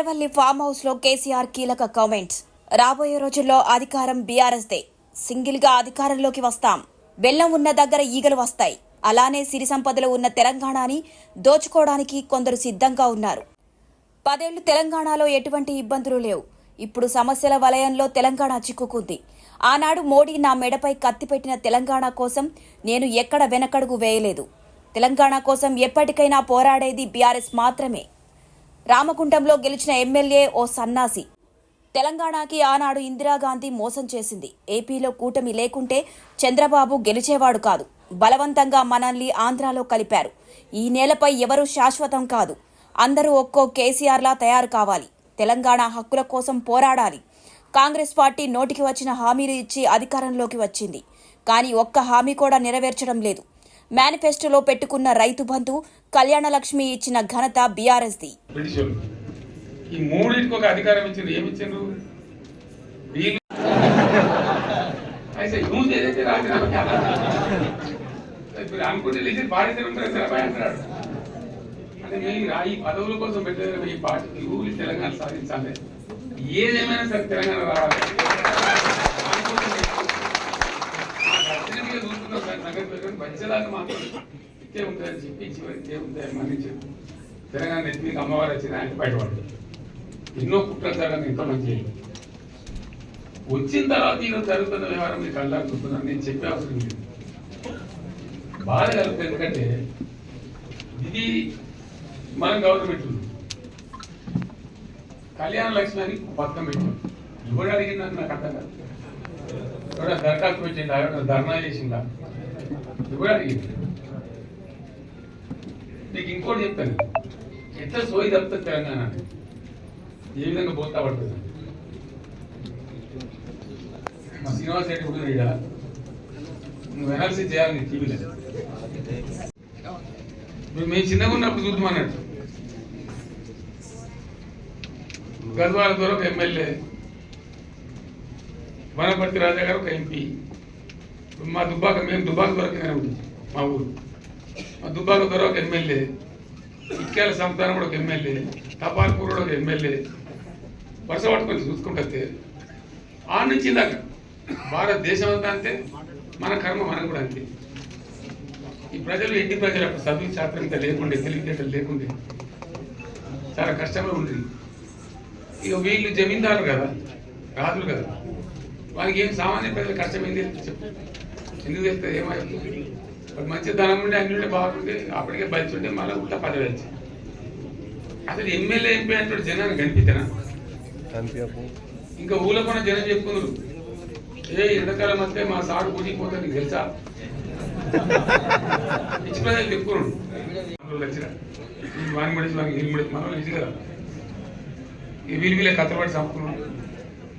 Veeravalli form హౌస్లో కేసీఆర్ కీలక comments. రాబోయే రోజుల్లో అధికారం బీఆర్ఎస్ దే. సింగిల్గా అధికారంలోకి వస్తాం. బెల్లం ఉన్న దగ్గర ఈగలు వస్తాయి. అలానే సిరి సంపదలు ఉన్న తెలంగాణని దోచుకోవడానికి కొందరు సిద్ధంగా ఉన్నారు. పదేళ్ళు తెలంగాణలో ఎటువంటి ఇబ్బందులు లేవు. ఇప్పుడు సమస్యల వలయంలో తెలంగాణ చిక్కుకుంది. ఆనాడు మోడీ నా మెడపై కత్తిపెట్టిన తెలంగాణ కోసం నేను ఎక్కడ వెనకడుగు వేయలేదు. తెలంగాణ కోసం ఎప్పటికైనా పోరాడేది బీఆర్ఎస్ మాత్రమే. రామకుంటంలో గెలిచిన ఎమ్మెల్యే ఓ సన్నాసి. తెలంగాణకి ఆనాడు ఇందిరాగాంధీ మోసం చేసింది. ఏపీలో కూటమి లేకుంటే చంద్రబాబు గెలిచేవాడు కాదు. బలవంతంగా మనల్ని ఆంధ్రాలో కలిపారు. ఈ నేలపై ఎవరూ శాశ్వతం కాదు. అందరూ ఒక్కో కేసీఆర్లా తయారు కావాలి. తెలంగాణ హక్కుల కోసం పోరాడాలి. కాంగ్రెస్ పార్టీ నోటికి వచ్చిన హామీలు ఇచ్చి అధికారంలోకి వచ్చింది. కానీ ఒక్క హామీ కూడా నెరవేర్చడం లేదు. మేనిఫెస్టోలో పెట్టుకున్న రైతు బంధు కళ్యాణలక్ష్మి ఇచ్చిన ఘనత బీఆర్ఎస్ది. ఈ మూడింటికి ఒక అధికారం ఇచ్చిండ్రు. ఏమి ఇచ్చిండ్రు? వీళ్ళు అయితే నువ్వు ఏదైతే రాజీనామా ఇప్పుడు అనుకుంటే లేచి బాధ్యత అంటున్నాడు. అంటే మేము ఈ పదవుల కోసం పెట్టారు ఈ పార్టీ ఊరి తెలంగాణ సాధించాలి. ఏదేమైనా సరే తెలంగాణ రావాలి అనుకుంటే లేదు. ఆ దర్శనంగా చూస్తున్నాం సార్ నగర ప్రజలు మంచిదాకా మాత్రం ఇట్టే ఉంటుందని చెప్పి చివరికి ఇట్టే ఉంటాయని తెలంగాణ నెత్తికి అమ్మవారు వచ్చింది ఆయన బయటపడ్డారు ఎన్నో కుట్రలు జరగదు ఇంతమంది మంచి వచ్చిన తర్వాత ఈరోజు జరుగుతున్న వ్యవహారం మీకు కళ్ళారు చూస్తున్నాను నేను చెప్పే అవసరం లేదు. బాధ కలుగుతుంది ఎందుకంటే ఇది మన గవర్నమెంట్ కళ్యాణ లక్ష్మి అని పథకం పెట్టాం. ఎవరు అడిగిందని నాకు అర్థం కాదు. ఎవడ దరఖాస్తు పెట్టిందా ఎవడ ధర్నా చేసిందా ఎవరు అడిగింది నీకు ఇంకోటి చెప్తాను ఎట్లా సోయి తప్పుతుంది తెలంగాణ అంటే. ఏ విధంగా పోతా పడుతుంది మా శ్రీనివాస్ రెడ్డి కూడా ఇక్కడ నువ్వు అనాలిసిస్ చేయాలి నీ టీవీలో ఇప్పుడు మేము చిన్నగా ఉన్నప్పుడు చూద్దాం అన్నట్టు గద్వాల ద్వారా ఒక ఎమ్మెల్యే వనపర్తి రాజా గారు ఒక ఎంపీ మా దుబ్బాక మేము దుబ్బాక దొరకగానే ఉంటుంది మా ఊరు మా దుబ్బాక దొర ఒక ఎమ్మెల్యే. ఇటుకేల సంతానం కూడా ఒక ఎమ్మెల్యే. తపాల్పూర్ కూడా ఒక ఎమ్మెల్యే. వరుస పట్టుకొని చూసుకుంటే ఆ నుంచి దాకా భారతదేశం అంతా అంతే మన కర్మ మనకు కూడా అంతే. ఈ ప్రజలు ఇంటి ప్రజలు అప్పుడు చదువు శాస్త్రం ఇంత లేకుండే తెలివితేటలు లేకుండే. చాలా కష్టంగా ఉండేది ఇక వీళ్ళు జమీందారు కదా రాజులు కదా. వాళ్ళకి ఏం సామాన్య ప్రజలు కష్టం చెప్పు. ఎందుకు చెప్తే ఏమైంది ఒక మంచి ధనం ఉండే అన్ని ఉండే బాగుండే అప్పటికే బలిచి ఉండే మళ్ళీ ఉల్టా పదవి వచ్చి అసలు ఎమ్మెల్యే ఎంపీ అంటే జనాన్ని కనిపించనా? ఇంకా ఊళ్ళో కూడా జనం చెప్పుకున్నారు ఏ ఎండాకాలం వస్తే మా సారు పోతే నీకు తెలుసా? పిచ్చి ప్రజలు చెప్పుకున్నాడు వాని మడిచి వానికి వీళ్ళు మడిచి మనం ఇది కదా. ఈ వీళ్ళు వీళ్ళే కథపడి చంపుకున్నాడు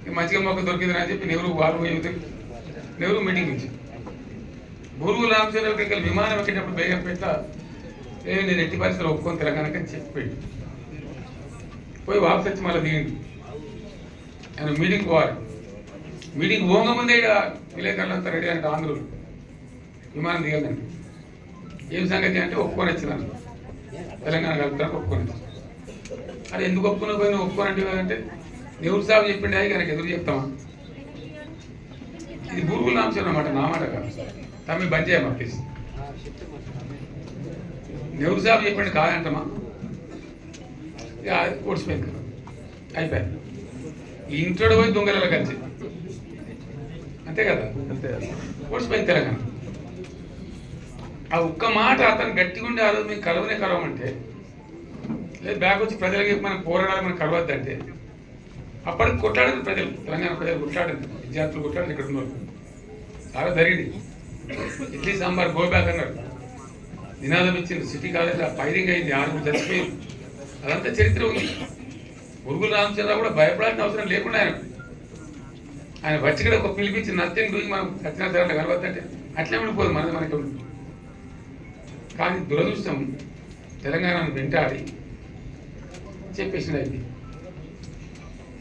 ఇక మంచిగా మొక్క దొరికింది అని చెప్పి నెహ్రూ వారు పోయి నెహ్రూ మీటింగ్ నుంచి గురువు రామచంద్ర ఇక్కడ విమానం ఎక్కేటప్పుడు బేగం పెట్ట ఏ నేను ఎట్టి పరిస్థితులు ఒప్పుకొని తెలంగాణకి అని చెప్పిపోయి పోయి వాపస్ వచ్చి మళ్ళీ దిగింది ఆయన మీటింగ్ పోవాలి. మీటింగ్ పోగా ముందే ఇక విలేకరులు అంతా రెడీ అంటే ఆంధ్రులు. విమానం దిగదండి ఏం సంగతి అంటే ఒప్పుకొని వచ్చినాను తెలంగాణ కలుపుతానికి ఒప్పుకొని అది ఎందుకు ఒప్పుకున్న పోయిన ఒప్పుకోనంటే అంటే నెహ్రూ సాబ్ చెప్పిండే కనుక ఎదురు చెప్తామా? ఇది గురువుల అంశం అన్నమాట నా మాట కాదు. తమ్మి బంద్ చేయమా ప్లీజ్ నెహ్రూ సాబ్ చెప్పిండు కాదంటమా కదా అయిపోయింది. ఇంట్లో పోయి దొంగల కలిసి. అంతే కదా? ఓడిచిపోయింది తెలంగాణ. ఆ ఒక్క మాట అతను గట్టిగా ఉండి ఆ రోజు మేము కలవనే కలవమంటే లేదు బ్యాగ్ వచ్చి ప్రజలకి మనం పోరాడాలి మనం కలవద్దంటే అప్పటికి కొట్లాడారు ప్రజలు తెలంగాణ ప్రజలు కొట్లాడారు విద్యార్థులు కొట్లాడారు ఇక్కడ ఉన్నారు చాలా జరిగింది. ఇడ్లీ సాంబార్ గోబ్యాక్ అన్నారు. నినాదం ఇచ్చింది. సిటీ కాలేజ్ ఫైరింగ్ అయింది. ఆరుగురు చచ్చిపోయింది అదంతా చరిత్ర ఉంది. మురుగుల రామచంద్ర కూడా భయపడాల్సిన అవసరం లేకుండా ఆయన ఆయన వచ్చి కూడా ఒక పిలిపించి నథింగ్ గురించి మనం సత్యనారాయణ కలవద్దంటే అట్లే ఉండిపోదు మనది మనకి కానీ దురదృష్టం తెలంగాణను వెంటాడి చెప్పేసింది అది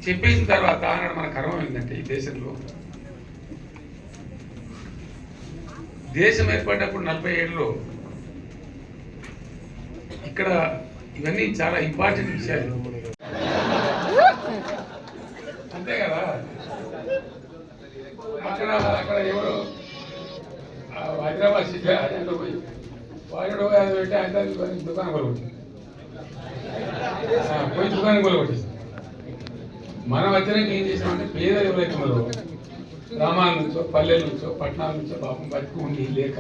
చెప్పేసిన తర్వాత ఆనాడు మన కర్మం ఏంటంటే ఈ దేశంలో దేశం ఏర్పడినప్పుడు నలభై ఏడులో ఇక్కడ ఇవన్నీ చాలా ఇంపార్టెంట్ విషయాలు. అంతే కదా? అక్కడ అక్కడ ఎవరు హైదరాబాద్ సిటీ ఆయనలో పోయి వాడు అది పెట్టి ఆయన దుకాణం కొలగొట్టి పోయి దుకాణం కొలగొట్టి మనం వచ్చినాక ఏం చేసామంటే పేదలు ఎవరైతే ఉన్నారో గ్రామాల నుంచో పల్లెల నుంచో పట్టణాల నుంచో పాపం బతికి ఉండి లేక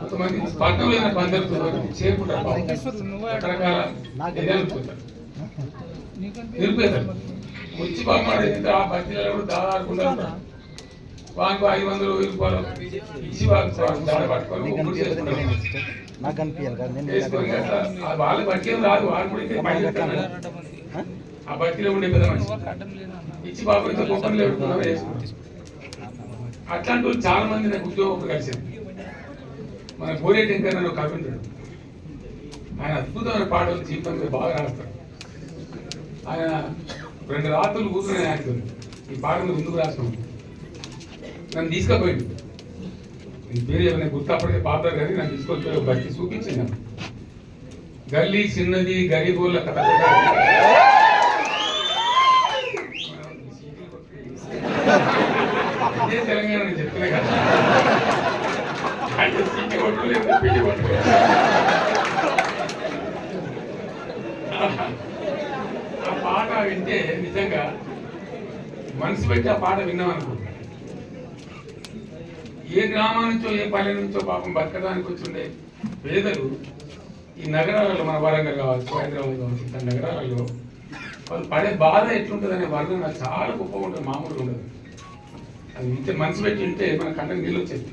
కొంతమంది పట్టణంలో ఏదైనా పందరుతుందో చేరుకుంటారు పాపం. రకరకాల ఏదైనా అనుకుంటారు నిరుపేదలు. వచ్చి పాపం ఆ బస్తీలలో కూడా దాదాపుకుండా ఉంటారు. వానికి ఐదు వందలు వెయ్యి రూపాయలు ఇచ్చి వాళ్ళకి దాడ పట్టుకొని నాకు అనిపించాలి బతికేం రాదు వాళ్ళు కూడా ఆ బతిలో ఉండే పెద్ద మనిషి. ఇచ్చి బాబు ఇంత గొప్పలు లేకుండా వేసుకుంటారు అట్లాంటి వాళ్ళు చాలా మంది నాకు ఉద్యోగం కలిసారు మన గోరే టెంకర్ అని ఒక కవి ఆయన అద్భుతమైన పాటలు జీవితం బాగా రాస్తాడు ఆయన రెండు రాత్రులు కూర్చునే యాక్టర్. ఈ పాట మీద ముందుకు రాసినాం నన్ను తీసుకుపోయింది నేను పేరు ఏమైనా గుర్తు అప్పటికే కానీ నన్ను తీసుకొచ్చి బట్టి చూపించింది గల్లీ చిన్నది గరీబోళ్ళ కథ ఇదే తెలంగాణ నేను చెప్తున్నా కదా. అంటే సీటీ లేదు కొట్టు ఆ పాట వింటే నిజంగా మనసు పెట్టి ఆ పాట విన్నామనుకో ఏ గ్రామం నుంచో ఏ పల్లె నుంచో పాపం బతకడానికి వచ్చిండే పేదలు ఈ నగరాలలో మన వరంగల్ కావచ్చు హైదరాబాద్ కావచ్చు ఇతర నగరాలలో వాళ్ళు పడే బాధ ఎట్లుంటుందనే వర్ణన చాలా గొప్పగా ఉంటుంది మామూలుగా ఉండదు. అది వింటే మనసు పెట్టి ఉంటే మన కంటకు నీళ్ళు వచ్చేది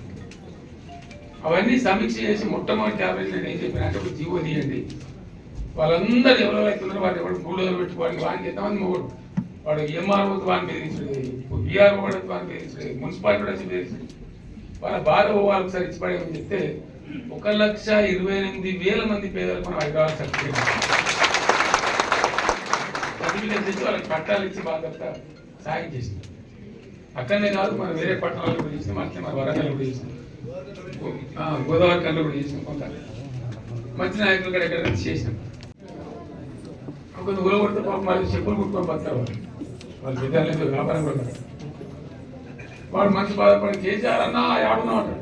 అవన్నీ సమీక్ష చేసి మొట్టమొదటి యాభై నేను ఏం చెప్పిన అంటే జీవో తీయండి. వాళ్ళందరూ ఎవరో అవుతున్నారో వాడు ఎవరు బూడోలు పెట్టుకోవాలి వానికి ఎంతమంది మొగడు? వాడు ఎంఆర్ఓ వాడిని బెదిరించలేదు బీఆర్ఓ వాడు వాడిని బెదిరించలేదు మున్సిపాలిటీ వచ్చి బెదిరించలేదు వాళ్ళ బాధ వాళ్ళకి సరి ఇచ్చి పడేమని చెప్తే ఒక లక్ష ఇరవై ఎనిమిది వేల మంది పేదలకు మనం హైదరాబాద్ సర్టిఫికేట్ సర్టిఫికేట్ తెచ్చి వాళ్ళకి పట్టాలు ఇచ్చి బాధ్యత సాయం చేసింది. అక్కడనే కాదు మనం వేరే పట్టణాలు కూడా చేసినాం. అట్లే మన వరంగల్ కూడా చేసినాం. గోదావరి కళ్ళు కూడా చేసినాం కొంత. మంచి నాయకులు కూడా ఎక్కడ చేసినాం. ఒక ఊళ్ళో కొడితే పాపం వాళ్ళు చెప్పులు కుట్టుకొని బతారు వాళ్ళు. వాళ్ళ విద్యాలయంలో వ్యాపారం కూడా వాడు మంచి బాధపడి కేసీఆర్ అన్న ఆడున్నా అంటాడు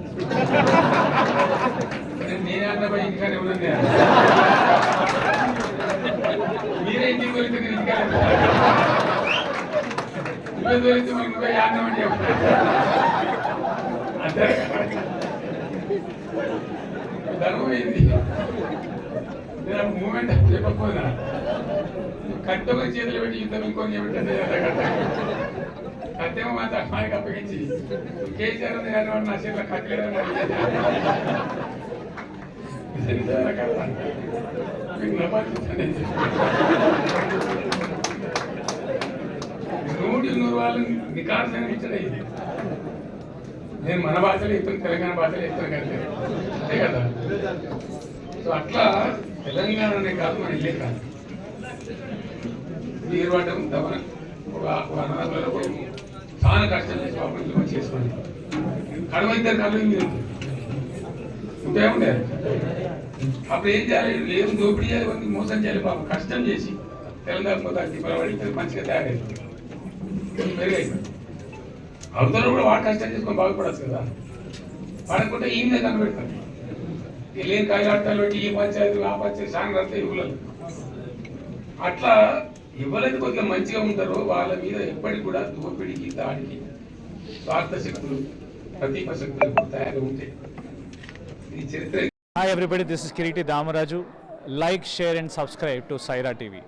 నేనే అన్న పోయి ఇంకా ఉన్నాను మీరే ఇంటికి వెళ్తే నేను ఇంటికానే ఉంటాను. నువ్వే వెళ్తే మరి నువ్వే అంతే ధర్మం ఏంది మూమెంట్ చెప్పకపోయినా కట్టెకొని చేతులు పెట్టి యుద్ధం ఇంకొని చేయబట్టే కట్టెమ మాత్రం అమ్మాయికి అప్పగించి కేసీఆర్ ఉంది కానీ నా చేతిలో కట్టలేదని మీకు నవ్వాలి నూటి వాళ్ళని వాళ్ళు నికార్సన ఇచ్చడే నేను మన భాషలో చెప్తాను తెలంగాణ భాషలో ఇస్తాను కదా అంతే కదా? సో అట్లా తెలంగాణ అనే కాదు మన ఇల్లే కాదు. నీరు పడ్డం దమన ఒక ఒక చాలా కష్టం చేసి పాపం చేసుకోండి కడవ ఇద్దరు కళ్ళు మీరు. ఉంటే ఉండే అప్పుడు ఏం చేయాలి? లేదు దోపిడీ చేయాలి? మోసం చేయాలి. పాపం కష్టం చేసి తెలంగాణ మొత్తం పడి మంచిగా తయారైంది. అందరూ కూడా వాడు కష్టం చేసుకొని బాగుపడచ్చు కదా. పడకుంటే ఈ మీద కనబెడతాను లేని కాయలాటాలు పెట్టి ఈ పంచాయతీ ఆ పంచాయతీ సాంగ్ అంతా ఇవ్వలేదు. అట్లా ఎవరైతే కొద్దిగా మంచిగా ఉంటారో. వాళ్ళ మీద ఎప్పటికి కూడా దోపిడికి దాడికి స్వార్థ శక్తులు ప్రతీప శక్తులు తయారు ఉంటాయి ఈ చరిత్ర. Hi everybody this is Kireeti Damaraju like share and subscribe to Saira TV